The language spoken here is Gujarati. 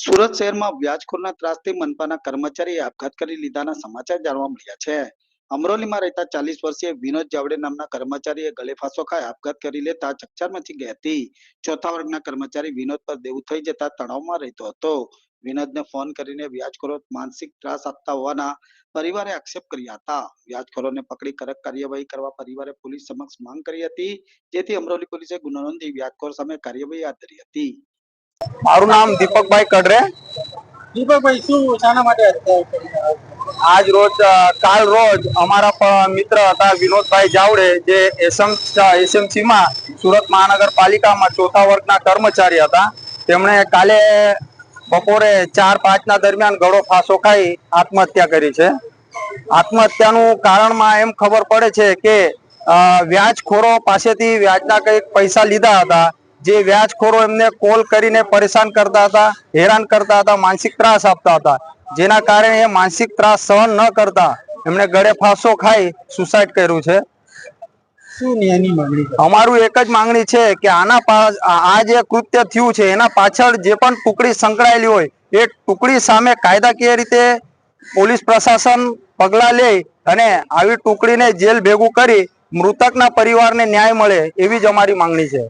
સુરત શહેરમાં વ્યાજખોરના ત્રાસથી મનપાના કર્મચારીએ આપઘાત કરી લીધાના સમાચાર જાણવા મળ્યા છે. અમરોલીમાં રહેતા ચાલીસ વર્ષીય વિનોદ જાવડે નામના કર્મચારીએ ગળે ફાંસો ખાઈ આપઘાત કરી લેતા ચકચાર મચી ગઈ હતી. ચોથા વર્ગના કર્મચારી વિનોદ પર દેવું થઈ જતા તણાવમાં રહેતો હતો. વિનોદને ફોન કરીને વ્યાજખોરો માનસિક ત્રાસ આપતા હોવાના પરિવારે આક્ષેપ કર્યા હતા. વ્યાજખોરોને પકડી કડક કાર્યવાહી કરવા પરિવારે પોલીસ સમક્ષ માંગ કરી હતી, જેથી અમરોલી પોલીસે ગુનો નોંધી વ્યાજખોર સામે કાર્યવાહી હાથ ધરી હતી. મારું નામ દીપકભાઈ કડરે. દીપકભાઈ શું શાના માટે આજ રોજ કાલ રોજ અમારા મિત્ર હતા વિનોદભાઈ જાવડે જે એસએમ એસએમસીમાં સુરત મહાનગરપાલિકામાં ચોથા વર્ગના કર્મચારી હતા. તેમણે કાલે બપોરે ચાર પાંચના દરમિયાન ગળો ફાંસો ખાઈ આત્મહત્યા કરી છે. આત્મહત્યાનું કારણમાં એમ ખબર પડે છે કે વ્યાજખોરો પાસેથી વ્યાજના કંઈક પૈસા લીધા હતા. જે વ્યાજખોરો એમને કોલ કરીને પરેશાન કરતા હતા હેરાન કરતા હતા માનસિક ત્રાસ આપતા હતા. જેના કારણે એ માનસિક ત્રાસ સહન ન કરતા એમણે ગળે ફાંસો ખાઈ સુસાઇડ કર્યું છે? અમારું એક જ માંગણી છે કે આના આ આ જે કૃત્ય થયું છે એના પાછળ જે પણ ટુકડી સંકળાયેલી હોય એ ટુકડી સામે કાયદાકીય રીતે પોલીસ પ્રશાસન પગલાં લે અને આવી ટુકડીને જેલ ભેગું કરી મૃતકના પરિવારને ન્યાય મળે એવી જ અમારી માંગણી છે.